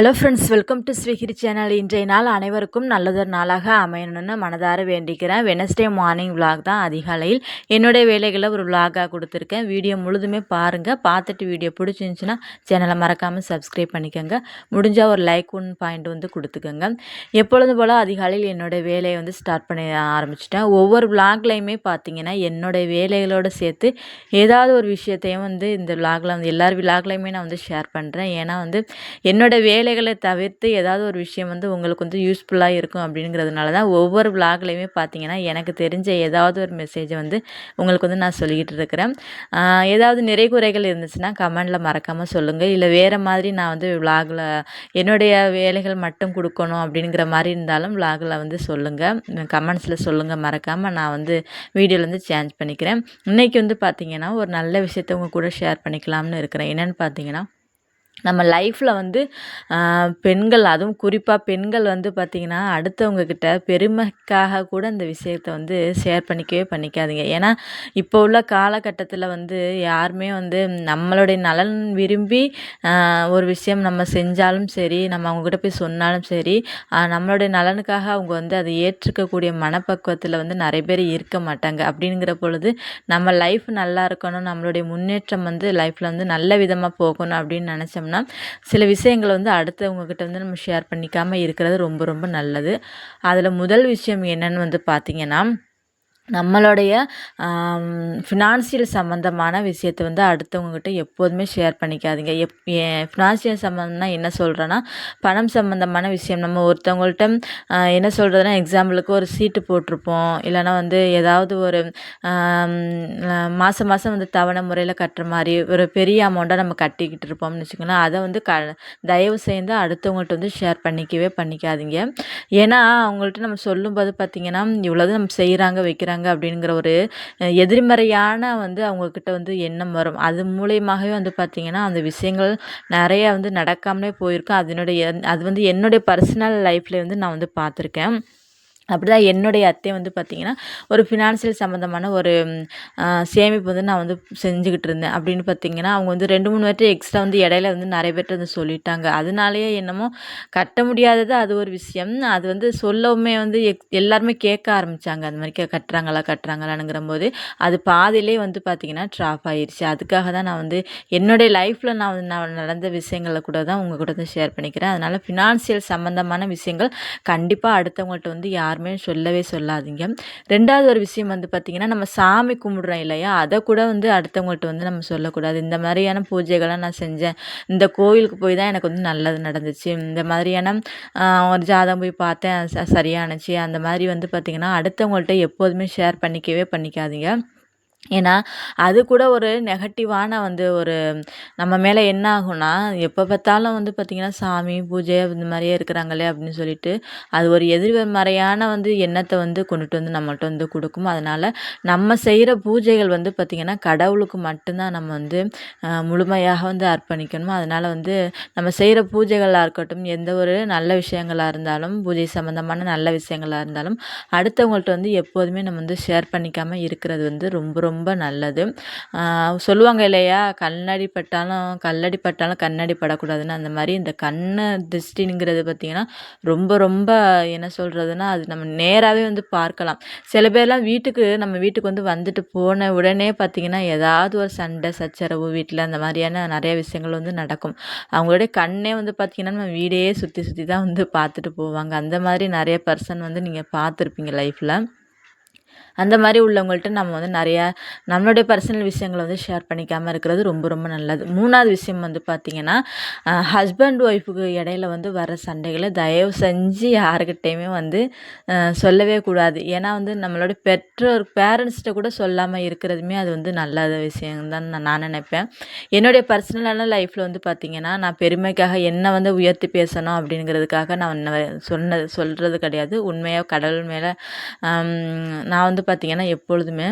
Hello friends welcome to ஸ்விகிரி channel இன்றைய நாள் அனைவருக்கும் நல்லதொரு நாளாக அமையணும்னு மனதார வேண்டிக்கிறேன். வெனஸ்டே மார்னிங் விலாக் தான் அதிகாலையில். என்னுடைய வேலைகளை ஒரு விலாகாக கொடுத்துருக்கேன். வீடியோ முழுதுமே பாருங்கள் பார்த்துட்டு வீடியோ பிடிச்சிருந்துச்சின்னா சேனலை மறக்காமல் சப்ஸ்கிரைப் பண்ணிக்கோங்க. முடிஞ்சால் ஒரு லைக் ஒன் பாயிண்ட் வந்து கொடுத்துக்கோங்க. எப்பொழுதும் போல் அதிகாலையில் என்னோடய வேலையை வந்து ஸ்டார்ட் பண்ணி ஆரம்பிச்சிட்டேன். ஒவ்வொரு விலாக்லையுமே பார்த்தீங்கன்னா என்னுடைய வேலைகளோடு சேர்த்து ஏதாவது ஒரு விஷயத்தையும் வந்து இந்த விலாகில் வந்து எல்லார் விலாக்லையுமே நான் வந்து ஷேர் பண்ணுறேன் ஏன்னா வந்து என்னோடய வேலை வேலைகளை தவிர்த்து ஏதாவது ஒரு விஷயம் வந்து உங்களுக்கு வந்து யூஸ்ஃபுல்லாக இருக்கும் அப்படிங்கிறதுனால தான் ஒவ்வொரு விலாக்லையுமே பார்த்தீங்கன்னா எனக்கு தெரிஞ்ச ஏதாவது ஒரு மெசேஜை வந்து உங்களுக்கு வந்து நான் சொல்லிக்கிட்டு இருக்கிறேன். ஏதாவது நிறை குறைகள் இருந்துச்சுன்னா கமெண்டில் மறக்காமல் சொல்லுங்கள் இல்லை வேறு மாதிரி நான் வந்து விளாகில் என்னுடைய வேலைகள் மட்டும் கொடுக்கணும் அப்படிங்கிற மாதிரி இருந்தாலும் விளாகில் வந்து சொல்லுங்கள் கமெண்ட்ஸில் சொல்லுங்கள் மறக்காமல் நான் வந்து வீடியோவில் வந்து சேஞ்ச் பண்ணிக்கிறேன். இன்றைக்கி வந்து பார்த்திங்கன்னா ஒரு நல்ல விஷயத்தை உங்கள் கூட ஷேர் பண்ணிக்கலாம்னு இருக்கிறேன். என்னென்னு பார்த்தீங்கன்னா நம்ம லைஃப்பில் வந்து பெண்கள் அதுவும் குறிப்பாக பெண்கள் வந்து பார்த்திங்கன்னா அடுத்தவங்கக்கிட்ட பெருமைக்காக கூட இந்த விஷயத்த வந்து ஷேர் பண்ணிக்கவே பண்ணிக்காதீங்க. ஏன்னா இப்போ உள்ள காலகட்டத்தில் வந்து யாருமே வந்து நம்மளுடைய நலன் விரும்பி ஒரு விஷயம் நம்ம செஞ்சாலும் சரி நம்ம அவங்கக்கிட்ட போய் சொன்னாலும் சரி நம்மளுடைய நலனுக்காக அவங்க வந்து அதை ஏற்றுக்கக்கூடிய மனப்பக்குவத்தில் வந்து நிறைய பேர் இருக்க மாட்டாங்க. அப்படிங்கிற பொழுது நம்ம லைஃப் நல்லா இருக்கணும் நம்மளுடைய முன்னேற்றம் வந்து லைஃப்பில் வந்து நல்ல விதமாக போகணும் அப்படின்னு நினச்சோம்னா பார்த்தோம்னா சில விஷயங்களை வந்து அடுத்தவங்கக்கிட்ட வந்து நம்ம ஷேர் பண்ணிக்காமல் இருக்கிறது ரொம்ப ரொம்ப நல்லது. அதில் முதல் விஷயம் என்னென்னு வந்து பார்த்திங்கன்னா நம்மளுடைய ஃபினான்சியல் சம்மந்தமான விஷயத்தை வந்து அடுத்தவங்கக்கிட்ட எப்போதுமே ஷேர் பண்ணிக்காதீங்க. எப் ஃபினான்சியல் சம்மந்தம்னா என்ன சொல்கிறேன்னா பணம் சம்மந்தமான விஷயம். நம்ம ஒருத்தவங்கள்ட்ட என்ன சொல்கிறதுனா எக்ஸாம்பிளுக்கு ஒரு சீட்டு போட்டிருப்போம். இல்லைனா வந்து ஏதாவது ஒரு மாதம் மாதம் வந்து தவணை முறையில் கட்டுற மாதிரி ஒரு பெரிய அமௌண்ட்டாக நம்ம கட்டிக்கிட்டு இருப்போம்னு வச்சுக்கோங்களேன். அதை வந்து க தயவு செய்து அடுத்தவங்கள்ட்ட வந்து ஷேர் பண்ணிக்கவே பண்ணிக்காதீங்க. ஏன்னா அவங்கள்ட்ட நம்ம சொல்லும்போது பார்த்திங்கன்னா இவ்வளோதான் நம்ம செய்கிறாங்க வைக்கிறாங்க இருக்காங்க அப்படிங்கிற ஒரு எதிர்மறையான வந்து அவங்கக்கிட்ட வந்து எண்ணம் வரும். அது மூலயமாகவே வந்து பார்த்திங்கன்னா அந்த விஷயங்கள் நிறையா வந்து நடக்காமலே போயிருக்கும் அதனுடைய அது வந்து என்னுடைய பர்சனல் லைஃப்பில் வந்து நான் வந்து பார்த்துருக்கேன் அப்படி தான் என்னுடைய அத்தை வந்து பார்த்திங்கன்னா ஒரு ஃபினான்சியல் சம்மந்தமான ஒரு சேமிப்பு வந்து நான் வந்து செஞ்சுக்கிட்டு இருந்தேன். அப்படின்னு பார்த்திங்கன்னா அவங்க வந்து ரெண்டு மூணு வாட்டி எக்ஸ்ட்ரா வந்து இடையில வந்து நிறைய பேர்ட்ட வந்து சொல்லிட்டாங்க. அதனாலேயே என்னமோ கட்ட முடியாதது அது ஒரு விஷயம். அது வந்து சொல்லவுமே வந்து எக் எல்லாருமே கேட்க ஆரம்பித்தாங்க அந்த மாதிரி கட்டுறாங்களா கட்டுறாங்களானுங்கிற போது அது பாதியிலே வந்து பார்த்திங்கன்னா ட்ராப் ஆயிடுச்சு அதுக்காக தான் நான் வந்து என்னுடைய லைஃப்பில் நான் வந்து நான் நடந்த விஷயங்களை கூட தான் உங்கள் கூட வந்து ஷேர் பண்ணிக்கிறேன். அதனால் ஃபினான்சியல் சம்மந்தமான விஷயங்கள் கண்டிப்பாக அடுத்தவங்கள்ட்ட வந்து யார் யாருமே சொல்லவே சொல்லாதீங்க. ரெண்டாவது ஒரு விஷயம் வந்து பார்த்திங்கன்னா நம்ம சாமி கும்பிட்றோம் இல்லையா? அதை கூட வந்து அடுத்தவங்கள்ட்ட வந்து நம்ம சொல்லக்கூடாது. இந்த மாதிரியான பூஜைகள்லாம் நான் செஞ்சேன். இந்த கோவிலுக்கு போய் தான் எனக்கு வந்து நல்லது நடந்துச்சு. இந்த மாதிரியான ஒரு ஜாதகம் போய் பார்த்தேன். சரியானுச்சு. அந்த மாதிரி வந்து பார்த்திங்கன்னா அடுத்தவங்கள்ட்ட எப்போதுமே ஷேர் பண்ணிக்கவே பண்ணிக்காதீங்க. ஏன்னா அது கூட ஒரு நெகட்டிவான வந்து ஒரு நம்ம மேலே என்ன ஆகும்னா எப்போ பார்த்தாலும் வந்து பார்த்திங்கன்னா சாமி பூஜை இந்த மாதிரியே இருக்கிறாங்களே அப்படின்னு சொல்லிட்டு அது ஒரு எதிர்மறையான வந்து எண்ணத்தை வந்து கொண்டுட்டு வந்து நம்மள்ட்ட வந்து கொடுக்கும். அதனால் நம்ம செய்கிற பூஜைகள் வந்து பார்த்திங்கன்னா கடவுளுக்கு மட்டும்தான் நம்ம வந்து முழுமையாக வந்து அர்ப்பணிக்கணும்? அதனால் வந்து நம்ம செய்கிற பூஜைகளாக இருக்கட்டும் எந்த ஒரு நல்ல விஷயங்களாக இருந்தாலும் பூஜை சம்மந்தமான நல்ல விஷயங்களாக இருந்தாலும் அடுத்தவங்கள்ட்ட வந்து எப்போதுமே நம்ம வந்து ஷேர் பண்ணிக்காமல் இருக்கிறது வந்து ரொம்ப ரொம்ப நல்லது. சொல்லுவாங்க இல்லையா? கண்ணாடி பட்டாலும் கல்லடி பட்டாலும் கண்ணாடி படக்கூடாதுன்னு. அந்த மாதிரி இந்த கண்ணு திருஷ்டிங்கிறது பார்த்திங்கன்னா ரொம்ப ரொம்ப என்ன சொல்கிறதுனா அது நம்ம நேராகவே வந்து பார்க்கலாம். சில பேர்லாம் வீட்டுக்கு நம்ம வீட்டுக்கு வந்து வந்துட்டு போன உடனே பார்த்திங்கன்னா ஏதாவது ஒரு சண்டை சச்சரவு வீட்டில் அந்த மாதிரியான நிறைய விஷயங்கள் வந்து நடக்கும். அவங்களுடைய கண்ணே வந்து பார்த்திங்கன்னா நம்ம வீடே சுற்றி சுற்றி தான் வந்து பார்த்துட்டு போவாங்க. அந்த மாதிரி நிறைய பர்சன் வந்து நீங்கள் பார்த்துருப்பீங்க லைஃப்பில் அந்த மாதிரி உள்ளவங்கள்ட்ட நம்ம வந்து நிறையா நம்மளுடைய பர்சனல் விஷயங்களை வந்து ஷேர் பண்ணிக்காமல் இருக்கிறது ரொம்ப ரொம்ப நல்லது. மூணாவது விஷயம் வந்து பார்த்திங்கன்னா ஹஸ்பண்ட் ஒய்ஃபுக்கு இடையில வந்து வர சண்டைகளை தயவு செஞ்சு யாருக்கிட்டையுமே வந்து சொல்லவே கூடாது. ஏன்னா வந்து நம்மளோட பெற்றோர் பேரண்ட்ஸ்கிட்ட கூட சொல்லாமல் இருக்கிறதுமே அது வந்து நல்ல விஷயம் தான் நான் நினைப்பேன். என்னுடைய பர்சனலான லைஃப்பில் வந்து பார்த்திங்கன்னா நான் பெருமைக்காக என்ன வந்து உயர்த்தி பேசணும் அப்படிங்கிறதுக்காக நான் சொன்னது சொல்கிறது கிடையாது. உண்மையாக கடவுள் மேலே நான் வந்து பார்த்திங்கன்னா எப்பொழுதுமே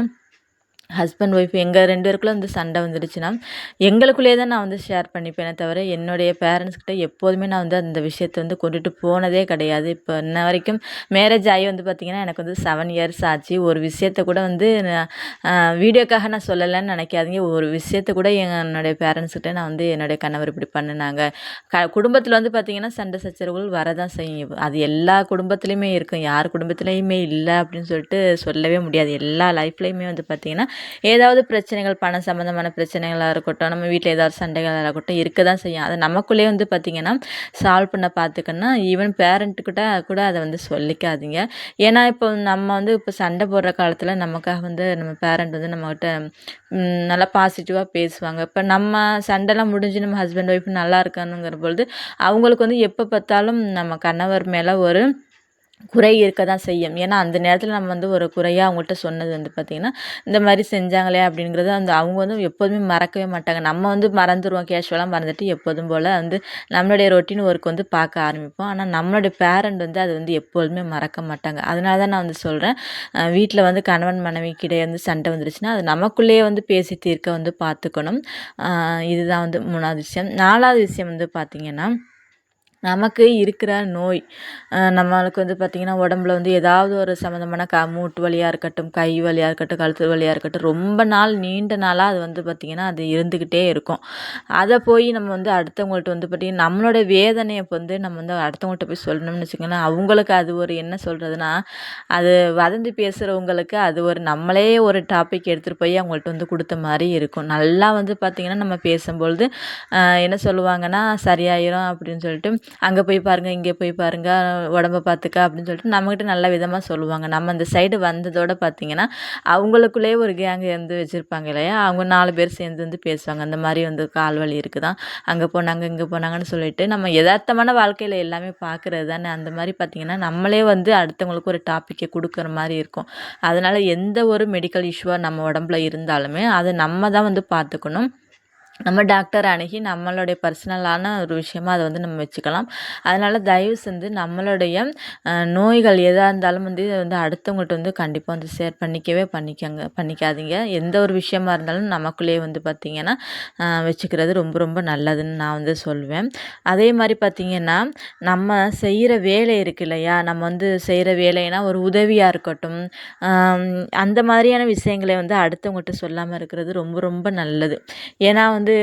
ஹஸ்பண்ட் ஒய்ஃப் எங்கள் ரெண்டு பேருக்குள்ளே வந்து சண்டை வந்துடுச்சுன்னா எங்களுக்குள்ளேயே தான் நான் வந்து ஷேர் பண்ணிப்பேனே தவிர என்னுடைய பேரண்ட்ஸ்கிட்ட எப்போதுமே நான் வந்து அந்த விஷயத்த வந்து கொண்டுட்டு போனதே கிடையாது. இப்போ இன்ன வரைக்கும் மேரேஜ் ஆகி வந்து பார்த்திங்கன்னா எனக்கு வந்து செவன் இயர்ஸ் ஆச்சு. ஒரு விஷயத்த கூட வந்து வீடியோக்காக நான் சொல்லலைன்னு நினைக்காதீங்க. ஒரு விஷயத்த கூட என்னுடைய பேரண்ட்ஸ்கிட்ட நான் வந்து என்னுடைய கணவர் இப்படி பண்ணினாங்க. க குடும்பத்தில் வந்து பார்த்திங்கன்னா சண்டை சச்சரவுகள் வரதான் செய்யும். அது எல்லா குடும்பத்துலேயுமே இருக்கும். யார் குடும்பத்துலேயுமே இல்லை அப்படின்னு சொல்லிட்டு சொல்லவே முடியாது. எல்லா லைஃப்லேயுமே வந்து பார்த்திங்கன்னா ஏதாவது பிரச்சனைகள் பணம் சம்மந்தமான பிரச்சனைகளாக இருக்கட்டும் நம்ம வீட்டில் ஏதாவது சண்டைகளாக இருக்கட்டும் இருக்க தான் செய்யும். அதை நமக்குள்ளேயே வந்து பார்த்திங்கன்னா சால்வ் பண்ண பார்த்துக்கணும் ஈவன் பேரண்ட்டுக்கிட்ட கூட அதை வந்து சொல்லிக்காதீங்க. ஏன்னா இப்போ நம்ம வந்து இப்போ சண்டை போடுற காலத்தில் நமக்காக வந்து நம்ம பேரண்ட் வந்து நம்மக்கிட்ட நல்லா பாசிட்டிவாக பேசுவாங்க. இப்போ நம்ம சண்டைலாம் முடிஞ்சு நம்ம ஹஸ்பண்ட் ஒய்ஃப் நல்லா இருக்கணுங்கிற பொழுது அவங்களுக்கு வந்து எப்போ பார்த்தாலும் நம்ம கணவர் மேலே ஒரு குறை இருக்க தான் செய்யும். ஏன்னா அந்த நேரத்தில் நம்ம வந்து ஒரு குறையாக அவங்கள்ட்ட சொன்னது வந்து பார்த்திங்கன்னா இந்த மாதிரி செஞ்சாங்களே அப்படிங்கிறது அந்த அவங்க வந்து எப்போதுமே மறக்கவே மாட்டாங்க. நம்ம வந்து மறந்துடுவோம் கேஷுவலாக மறந்துட்டு எப்போதும் போல் வந்து நம்மளுடைய ரொட்டீன் ஒர்க் வந்து பார்க்க ஆரம்பிப்போம். ஆனால் நம்மளுடைய பேரண்ட் வந்து அது வந்து எப்போதுமே மறக்க மாட்டாங்க. அதனால தான் நான் வந்து சொல்கிறேன் வீட்டில் வந்து கணவன் மனைவிக்கிடையே வந்து சண்டை வந்துருச்சுன்னா அது நமக்குள்ளேயே வந்து பேசி தீர்க்க வந்து பார்த்துக்கணும் இதுதான் வந்து மூணாவது விஷயம். நாலாவது விஷயம் வந்து பார்த்திங்கன்னா நமக்கு இருக்கிற நோய். நம்மளுக்கு வந்து பார்த்திங்கன்னா உடம்புல வந்து ஏதாவது ஒரு சம்மந்தமான க மூட்டு வலியாக இருக்கட்டும் கை வலியாக இருக்கட்டும் கழுத்து வலியாக இருக்கட்டும் ரொம்ப நாள் நீண்ட நாளாக அது வந்து பார்த்திங்கன்னா அது இருந்துக்கிட்டே இருக்கும். அதை போய் நம்ம வந்து அடுத்தவங்கள்ட்ட வந்து பார்த்திங்கன்னா நம்மளோட வேதனையை வந்து நம்ம வந்து அடுத்தவங்கள்ட்ட போய் சொல்லணும்னு வச்சுக்கோங்களேன் அவங்களுக்கு அது ஒரு என்ன சொல்கிறதுனா அது வதந்தி பேசுகிறவங்களுக்கு அது ஒரு நம்மளே ஒரு டாபிக் எடுத்துகிட்டு போய் அவங்கள்ட்ட வந்து கொடுத்த மாதிரி இருக்கும். நல்லா வந்து பார்த்திங்கன்னா நம்ம பேசும்பொழுது என்ன சொல்லுவாங்கன்னா சரியாயிரும் அப்படின்னு சொல்லிட்டு அங்கே போய் பாருங்கள் இங்கே போய் பாருங்கள் உடம்ப பார்த்துக்க அப்படின்னு சொல்லிட்டு நம்மக்கிட்ட நல்ல விதமாக சொல்லுவாங்க. நம்ம அந்த சைடு வந்ததோடு பார்த்திங்கன்னா அவங்களுக்குள்ளேயே ஒரு கேங் வந்து வச்சுருப்பாங்க இல்லையா? அவங்க நாலு பேர் சேர்ந்து வந்து பேசுவாங்க. அந்த மாதிரி வந்து கால் வலி இருக்குதான். அங்கே போனாங்க இங்கே போனாங்கன்னு சொல்லிட்டு நம்ம யதார்த்தமான வாழ்க்கையில் எல்லாமே பார்க்குறது தானே அந்த மாதிரி பார்த்திங்கன்னா நம்மளே வந்து அடுத்தவங்களுக்கு ஒரு டாப்பிக்கை கொடுக்குற மாதிரி இருக்கும். அதனால் எந்த ஒரு மெடிக்கல் இஷ்யூவாக நம்ம உடம்புல இருந்தாலுமே அதை நம்ம தான் வந்து பார்த்துக்கணும் நம்ம டாக்டர் அணுகி நம்மளுடைய பர்சனலான ஒரு விஷயமா அதை வந்து நம்ம வச்சுக்கலாம். அதனால் தயவு செஞ்சு நம்மளுடைய நோய்கள் எதாக இருந்தாலும் வந்து இதை வந்து அடுத்தவங்கள்ட்ட வந்து கண்டிப்பாக வந்து ஷேர் பண்ணிக்கவே பண்ணிக்கங்க பண்ணிக்காதீங்க. எந்த ஒரு விஷயமா இருந்தாலும் நமக்குள்ளேயே வந்து பார்த்திங்கன்னா வச்சுக்கிறது ரொம்ப ரொம்ப நல்லதுன்னு நான் வந்து சொல்வேன். அதே மாதிரி பார்த்திங்கன்னா நம்ம செய்கிற வேலை இருக்கு இல்லையா? நம்ம வந்து செய்கிற வேலைனா ஒரு உதவியாக இருக்கட்டும் அந்த மாதிரியான விஷயங்களை வந்து அடுத்தவங்கள்ட்ட சொல்லாமல் இருக்கிறது ரொம்ப ரொம்ப நல்லது. ஏன்னா வந்து வந்து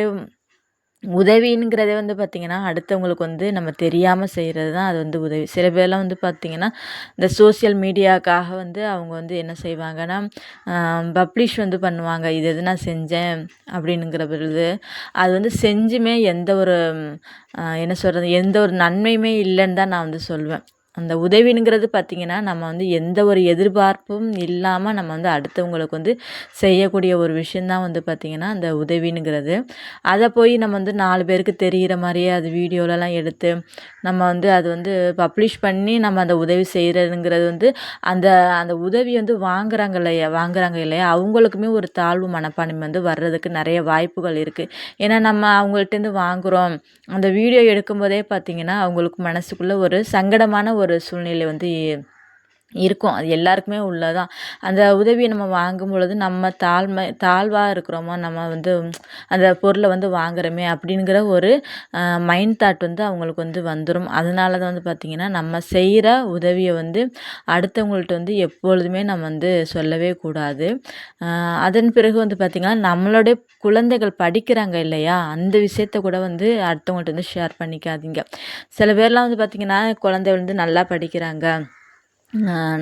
உதவிங்கிறதே வந்து பார்த்திங்கன்னா அடுத்தவங்களுக்கு வந்து நம்ம தெரியாமல் செய்கிறது தான் அது வந்து உதவி. சில பேர்லாம் வந்து பார்த்திங்கன்னா இந்த சோசியல் மீடியாவுக்காக வந்து அவங்க வந்து என்ன செய்வாங்கன்னா பப்ளிஷ் வந்து பண்ணுவாங்க. இது எது நான் செஞ்சேன் அப்படின்னுங்கிற பொழுது அது வந்து செஞ்சுமே எந்த ஒரு என்ன சொல்கிறது எந்த ஒரு நன்மையுமே இல்லைன்னு தான் நான் வந்து சொல்வேன். அந்த உதவிங்கிறது பார்த்திங்கன்னா நம்ம வந்து எந்த ஒரு எதிர்பார்ப்பும் இல்லாமல் நம்ம வந்து அடுத்தவங்களுக்கு வந்து செய்யக்கூடிய ஒரு விஷயந்தான் வந்து பார்த்திங்கன்னா அந்த உதவிங்கிறது அதை போய் நம்ம வந்து நாலு பேருக்கு தெரிகிற மாதிரியே அது வீடியோலலாம் எடுத்து நம்ம வந்து அது வந்து பப்ளிஷ் பண்ணி நம்ம அந்த உதவி செய்கிறதுங்கிறது வந்து அந்த அந்த உதவி வந்து வாங்குறாங்க இல்லையா வாங்குறாங்க இல்லையா அவங்களுக்குமே ஒரு தாழ்வு மனப்பான்மை வந்து வர்றதுக்கு நிறைய வாய்ப்புகள் இருக்குது ஏன்னா நம்ம அவங்கள்ட்டேருந்து வாங்குகிறோம் அந்த வீடியோ எடுக்கும்போதே பார்த்திங்கன்னா அவங்களுக்கு மனசுக்குள்ளே ஒரு சங்கடமான ஒரு ஒரு சூழ்நிலை வந்து இருக்கும். அது எல்லாருக்குமே உள்ளதான். அந்த உதவியை நம்ம வாங்கும் பொழுது நம்ம தாழ்மை தாழ்வாக இருக்கிறோமா நம்ம வந்து அந்த பொருளை வந்து வாங்குறோமே அப்படிங்கிற ஒரு மைண்ட் தாட் வந்து அவங்களுக்கு வந்து வந்துடும் அதனால தான் வந்து பார்த்திங்கன்னா நம்ம செய்கிற உதவியை வந்து அடுத்தவங்கள்ட்ட வந்து எப்பொழுதுமே நம்ம வந்து சொல்லவே கூடாது. அதன் பிறகு வந்து பார்த்திங்கன்னா நம்மளுடைய குழந்தைகள் படிக்கிறாங்க இல்லையா? அந்த விஷயத்த கூட வந்து அடுத்தவங்கள்ட்ட வந்து ஷேர் பண்ணிக்காதீங்க. சில பேர்லாம் வந்து பார்த்திங்கன்னா குழந்தை வந்து நல்லா படிக்கிறாங்க.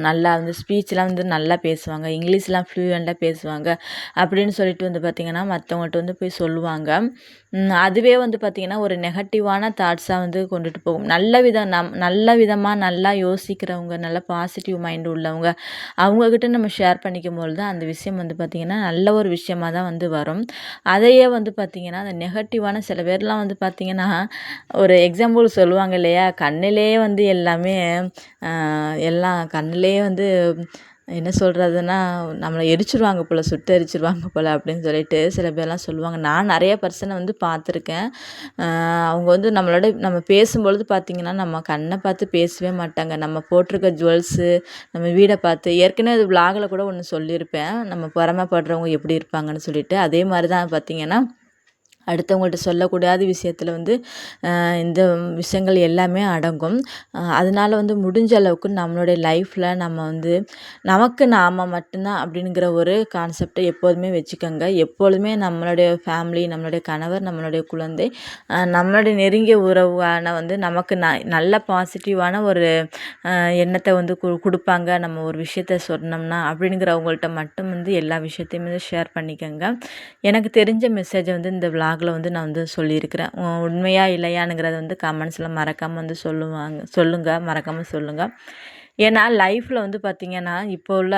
நல்லா வந்து ஸ்பீச்லாம் வந்து நல்லா பேசுவாங்க. இங்கிலீஷ்லாம் ஃப்ளூயண்ட்டாக பேசுவாங்க. அப்படின்னு சொல்லிட்டு வந்து பார்த்திங்கன்னா மற்றவங்கள்ட்ட வந்து போய் சொல்லுவாங்க. அதுவே வந்து பார்த்திங்கன்னா ஒரு நெகட்டிவான தாட்ஸாக வந்து கொண்டுட்டு போகும். நல்ல விதம் நம் நல்ல விதமாக நல்லா யோசிக்கிறவங்க நல்ல பாசிட்டிவ் மைண்டு உள்ளவங்க அவங்கக்கிட்ட நம்ம ஷேர் பண்ணிக்கும் போது தான் அந்த விஷயம் வந்து பார்த்திங்கன்னா நல்ல ஒரு விஷயமாக தான் வந்து வரும். அதையே வந்து பார்த்திங்கன்னா அந்த நெகட்டிவான சில பேர்லாம் வந்து பார்த்திங்கன்னா ஒரு எக்ஸாம்பிள் சொல்லுவாங்க இல்லையா? கண்ணிலே வந்து எல்லாமே எல்லாம் கண்ணிலே வந்து என்ன சொல்கிறதுன்னா நம்மளை எரிச்சிருவாங்க போல் சுட்டு எரிச்சிருவாங்க போல் அப்படின்னு சொல்லிட்டு சில பேர்லாம் சொல்லுவாங்க. நான் நிறைய பர்சனை வந்து பார்த்துருக்கேன். அவங்க வந்து நம்மளோட நம்ம பேசும்பொழுது பார்த்திங்கன்னா நம்ம கண்ணை பார்த்து பேசவே மாட்டாங்க. நம்ம போட்டிருக்க ஜுவல்ஸு நம்ம வீடை பார்த்து ஏற்கனவே அது விலாகில் கூட ஒன்று சொல்லியிருப்பேன். நம்ம பொறாமப்படுறவங்க எப்படி இருப்பாங்கன்னு சொல்லிட்டு. அதே மாதிரி தான் பார்த்திங்கன்னா அடுத்தவங்கள்ட்ட சொல்லக்கூடாத விஷயத்தில் வந்து இந்த விஷயங்கள் எல்லாமே அடங்கும். அதனால வந்து முடிஞ்ச அளவுக்கு நம்மளுடைய லைஃப்பில் நம்ம வந்து நமக்கு நாம் மட்டும்தான் அப்படிங்கிற ஒரு கான்செப்டை எப்போதுமே வச்சுக்கோங்க. எப்பொழுதுமே நம்மளுடைய ஃபேமிலி நம்மளுடைய கணவர் நம்மளுடைய குழந்தை நம்மளுடைய நெருங்கிய உறவான வந்து நமக்கு ந நல்ல பாசிட்டிவான ஒரு எண்ணத்தை வந்து கு கொடுப்பாங்க. நம்ம ஒரு விஷயத்த சொன்னோம்னா அப்படிங்கிறவங்கள்ட்ட மட்டும் வந்து எல்லா விஷயத்தையுமே ஷேர் பண்ணிக்கோங்க. எனக்கு தெரிஞ்ச மெசேஜை வந்து இந்த விழா விலாகில் வந்து நான் வந்து சொல்லியிருக்கிறேன். உண்மையா இல்லையானுங்கிறத வந்து கமெண்ட்ஸில் மறக்காமல் வந்து சொல்லுவாங்க. சொல்லுங்கள் மறக்காமல் சொல்லுங்கள் ஏன்னா லைஃப்பில் வந்து பார்த்திங்கன்னா இப்போ உள்ள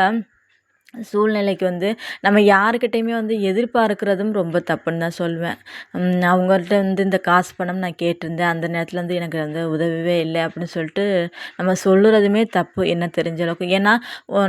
சூழ்நிலைக்கு வந்து நம்ம யாருக்கிட்டேயுமே வந்து எதிர்பார்க்கிறதும் ரொம்ப தப்புன்னு தான் சொல்வேன். அவங்கள்ட்ட வந்து இந்த காசு பணம் நான் கேட்டிருந்தேன். அந்த நேரத்தில் வந்து எனக்கு வந்து உதவவே இல்லை அப்படின்னு சொல்லிட்டு நம்ம சொல்லுறதுமே தப்பு என்ன தெரிஞ்ச அளவுக்கு. ஏன்னா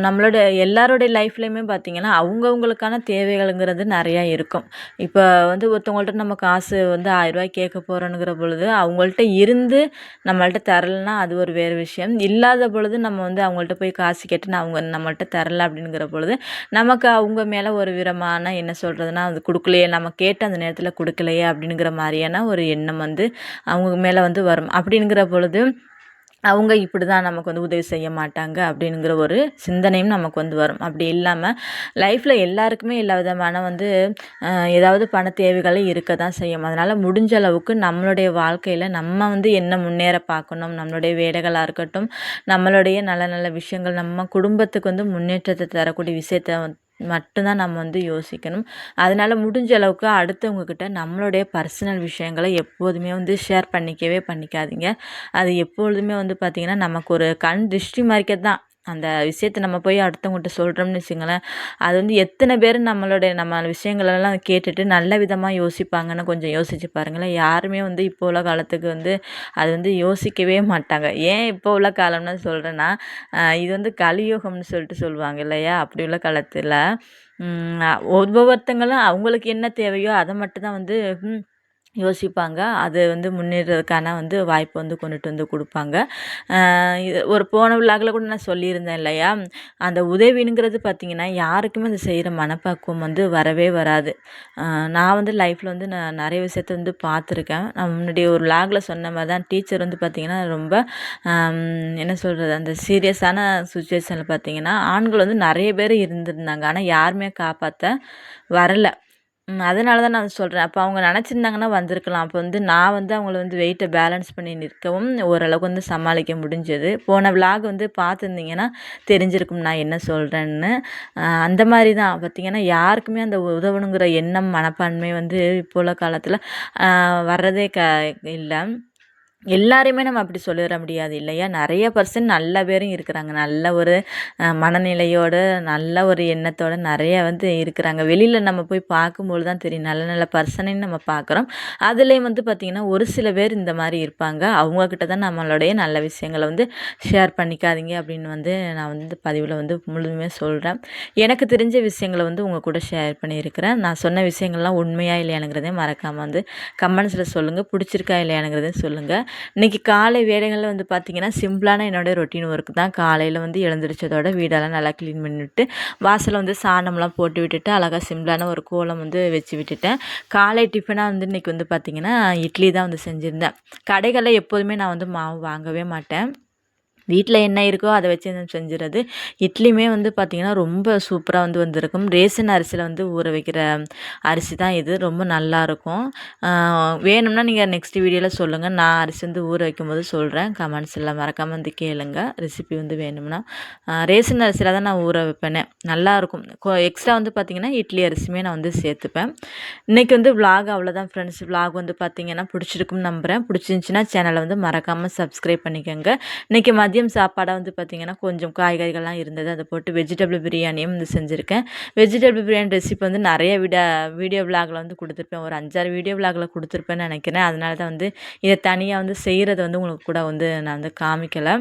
நம்மளோட எல்லாரோடைய லைஃப்லேயுமே பார்த்திங்கன்னா அவங்கவுங்களுக்கான தேவைகள்ங்கிறது நிறையா இருக்கும். இப்போ வந்து ஒருத்தவங்கள்ட்ட நம்ம காசு வந்து ஆயிரரூபாய் கேட்க போகிறோங்கிற பொழுது அவங்கள்ட்ட இருந்து நம்மள்ட்ட தரலைன்னா அது ஒரு வேறு விஷயம். இல்லாத பொழுது நம்ம வந்து அவங்கள்ட்ட போய் காசு கேட்டு நான் அவங்க நம்மள்ட்ட தரலை அப்படிங்கிற பொழுது நமக்கு அவங்க மேலே ஒரு விதமான என்ன சொல்கிறதுனா அது கொடுக்கலையே நம்ம கேட்டு அந்த நேரத்தில் கொடுக்கலையே அப்படிங்கிற மாதிரியான ஒரு எண்ணம் வந்து அவங்க மேலே வந்து வரும். அப்படிங்கிற பொழுது அவங்க இப்படி தான் நமக்கு வந்து உதவி செய்ய மாட்டாங்க அப்படிங்கிற ஒரு சிந்தனையும் நமக்கு வந்து வரும். அப்படி இல்லாமல் லைஃப்பில் எல்லாருக்குமே எல்லா விதமான வந்து ஏதாவது பண தேவைகளை இருக்க தான் செய்யும். அதனால் முடிஞ்ச அளவுக்கு நம்மளுடைய வாழ்க்கையில் நம்ம வந்து என்ன முன்னேற பார்க்கணும் நம்மளுடைய வேலைகளாக இருக்கட்டும் நம்மளுடைய நல்ல நல்ல விஷயங்கள் நம்ம குடும்பத்துக்கு வந்து முன்னேற்றத்தை தரக்கூடிய விஷயத்த மட்டும்தான் நம்ம வந்து யோசிக்கணும். அதனால் முடிஞ்ச அளவுக்கு அடுத்தவங்கக்கிட்ட நம்மளுடைய பர்சனல் விஷயங்களை எப்போதுமே வந்து ஷேர் பண்ணிக்கவே பண்ணிக்காதீங்க. அது எப்பொழுதுமே வந்து பார்த்திங்கன்னா நமக்கு ஒரு கண் திருஷ்டி மாதிரிக்க தான் அந்த விஷயத்தை நம்ம போய் அடுத்தவங்கள்ட்ட சொல்கிறோம்னு வச்சுங்களேன் அது வந்து எத்தனை பேர் நம்மளுடைய நம்ம விஷயங்களெல்லாம் கேட்டுட்டு நல்ல விதமாக யோசிப்பாங்கன்னு கொஞ்சம் யோசிச்சு பாருங்களேன். யாருமே வந்து இப்போ உள்ள காலத்துக்கு வந்து அது வந்து யோசிக்கவே மாட்டாங்க. ஏன் இப்போ உள்ள காலம்னு சொல்கிறேன்னா இது வந்து கலியுகம்னு சொல்லிட்டு சொல்லுவாங்க இல்லையா? அப்படி உள்ள காலத்தில் ஒவ்வொருத்தங்களும் அவங்களுக்கு என்ன தேவையோ அதை மட்டும் தான் வந்து யோசிப்பாங்க. அது வந்து முன்னேறதுக்கான வந்து வாய்ப்பு வந்து கொண்டுட்டு வந்து கொடுப்பாங்க. இது ஒரு போன விழாக்கில் கூட நான் சொல்லியிருந்தேன் இல்லையா? அந்த உதவிங்கிறது பார்த்திங்கன்னா யாருக்குமே அது செய்கிற மனப்பக்குவம் வந்து வரவே வராது. நான் வந்து லைஃப்பில் வந்து நான் நிறைய விஷயத்த வந்து பார்த்துருக்கேன். நான் முன்னாடி ஒரு விழாகில் சொன்ன மாதிரி தான் டீச்சர் வந்து பார்த்திங்கன்னா ரொம்ப என்ன சொல்கிறது அந்த சீரியஸான சுச்சுவேஷனில் பார்த்திங்கன்னா ஆண்கள் வந்து நிறைய பேர் இருந்திருந்தாங்க. ஆனால் யாருமே காப்பாற்ற வரலை. அதனால தான் நான் சொல்கிறேன் அப்போ அவங்க நினச்சிருந்தாங்கன்னா வந்திருக்கலாம். அப்போ வந்து நான் வந்து அவங்கள வந்து வெயிட்டை பேலன்ஸ் பண்ணி நிற்கவும் ஓரளவுக்கு வந்து சமாளிக்க முடிஞ்சது. போன விளாக் வந்து பார்த்துருந்தீங்கன்னா தெரிஞ்சிருக்கும் நான் என்ன சொல்கிறேன்னு அந்த மாதிரி தான். பார்த்திங்கன்னா யாருக்குமே அந்த உதவணுங்கிற எண்ணம் மனப்பான்மை வந்து இப்போ உள்ள காலத்தில் வர்றதே க இல்லை. எல்லாரையுமே நம்ம அப்படி சொல்லிட முடியாது இல்லையா? நிறைய பர்சன் நல்ல பேரும் இருக்கிறாங்க. நல்ல ஒரு மனநிலையோடு நல்ல ஒரு எண்ணத்தோடு நிறைய வந்து இருக்கிறாங்க. வெளியில் நம்ம போய் பார்க்கும்போது தான் தெரியும். நல்ல நல்ல பர்சனையும் நம்ம பார்க்குறோம். அதுலேயும் வந்து பார்த்திங்கன்னா ஒரு சில பேர் இந்த மாதிரி இருப்பாங்க. அவங்கக்கிட்ட தான் நம்மளுடைய நல்ல விஷயங்களை வந்து ஷேர் பண்ணிக்காதீங்க அப்படின்னு வந்து நான் வந்து பதிவில் வந்து முழுமையாக சொல்கிறேன் எனக்கு தெரிஞ்ச விஷயங்களை வந்து உங்கள் கூட ஷேர் பண்ணியிருக்கிறேன். நான் சொன்ன விஷயங்கள்லாம் உண்மையாக இல்லையானுங்கிறதே மறக்காமல் வந்து கமெண்ட்ஸில் சொல்லுங்கள் பிடிச்சிருக்கா இல்லையானுங்கிறதையும் சொல்லுங்கள் இன்றைக்கி காலை வேலைகளில் வந்து பார்த்திங்கன்னா சிம்பிளான என்னோடய ரொட்டீன் ஒர்க் தான். காலையில் வந்து எழுந்திரிச்சதோட வீடெல்லாம் நல்லா க்ளீன் பண்ணிவிட்டு வாசலில் வந்து சாணம்லாம் போட்டு விட்டுட்டு அழகாக சிம்பிளான ஒரு கோலம் வந்து வச்சு விட்டுட்டேன். காலை டிஃபனாக வந்து இன்றைக்கி வந்து பார்த்திங்கன்னா இட்லி தான் வந்து செஞ்சுருந்தேன். கடைகளில் எப்போதுமே நான் வந்து மாவு வாங்கவே மாட்டேன். வீட்டில் என்ன இருக்கோ அதை வச்சு செஞ்சுறது. இட்லியுமே வந்து பார்த்திங்கன்னா ரொம்ப சூப்பராக வந்து வந்திருக்கும். ரேசன் அரிசியில் வந்து ஊற வைக்கிற அரிசி தான் இது. ரொம்ப நல்லாயிருக்கும் வேணும்னா நீங்கள் நெக்ஸ்ட் வீடியோவில் சொல்லுங்கள் நான் அரிசி வந்து ஊற வைக்கும்போது சொல்கிறேன் கமெண்ட்ஸில் மறக்காமல் வந்து கேளுங்க. ரெசிபி வந்து வேணும்னா. ரேசன் அரிசியில் தான் நான் ஊற வைப்பேனே. நல்லாயிருக்கும் எக்ஸ்ட்ரா வந்து பார்த்திங்கன்னா இட்லி அரிசியுமே நான் வந்து சேர்த்துப்பேன். இன்றைக்கி வந்து விலாக் அவ்வளோதான் ஃப்ரெண்ட்ஸ் விலாக் வந்து பார்த்திங்கன்னா பிடிச்சிருக்குன்னு நம்புகிறேன் பிடிச்சிருந்துச்சின்னா சேனலை வந்து மறக்காமல் சப்ஸ்கிரைப் பண்ணிக்கோங்க. இன்றைக்கி மதியம் மதியம் சாப்பாடாக வந்து பார்த்திங்கன்னா கொஞ்சம் காய்கறிகள்லாம் இருந்தது. அதை போட்டு வெஜிடபிள் பிரியாணியும் வந்து செஞ்சுருக்கேன். வெஜிடபிள் பிரியாணி ரெசிபி வந்து நிறைய விட வீடியோ விலாகில் வந்து கொடுத்துருப்பேன். ஒரு அஞ்சாறு வீடியோ விலாகில் கொடுத்துருப்பேன்னு நினைக்கிறேன். அதனால தான் வந்து இதை தனியாக வந்து செய்கிறத வந்து உங்களுக்கு கூட வந்து நான் வந்து காமிக்கலை.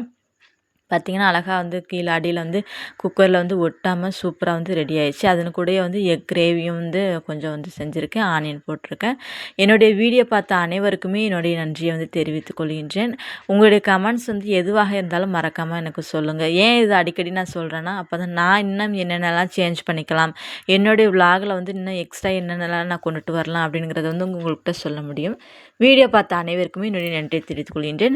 பார்த்தீங்கன்னா அழகாக வந்து கீழே அடியில் வந்து குக்கரில் வந்து ஒட்டாமல் சூப்பராக வந்து ரெடி ஆயிடுச்சு. அதன் கூடயே வந்து எக் கிரேவியும் வந்து கொஞ்சம் வந்து செஞ்சுருக்கேன் ஆனியன் போட்டிருக்கேன். என்னுடைய வீடியோ பார்த்த அனைவருக்குமே என்னுடைய நன்றியை வந்து தெரிவித்துக் கொள்கின்றேன். உங்களுடைய கமெண்ட்ஸ் வந்து எதுவாக இருந்தாலும் மறக்காமல் எனக்கு சொல்லுங்கள் ஏன் இது அடிக்கடி நான் சொல்கிறேன்னா அப்போ தான் நான் இன்னும் என்னென்னலாம் சேஞ்ச் பண்ணிக்கலாம் என்னுடைய விலாகில் வந்து இன்னும் எக்ஸ்ட்ரா என்னென்னலாம் நான் கொண்டுட்டு வரலாம் அப்படிங்கிறத வந்து உங்கள்கிட்ட சொல்ல முடியும். வீடியோ பார்த்த அனைவருக்குமே என்னுடைய நன்றியை தெரிவித்துக் கொள்கின்றேன்.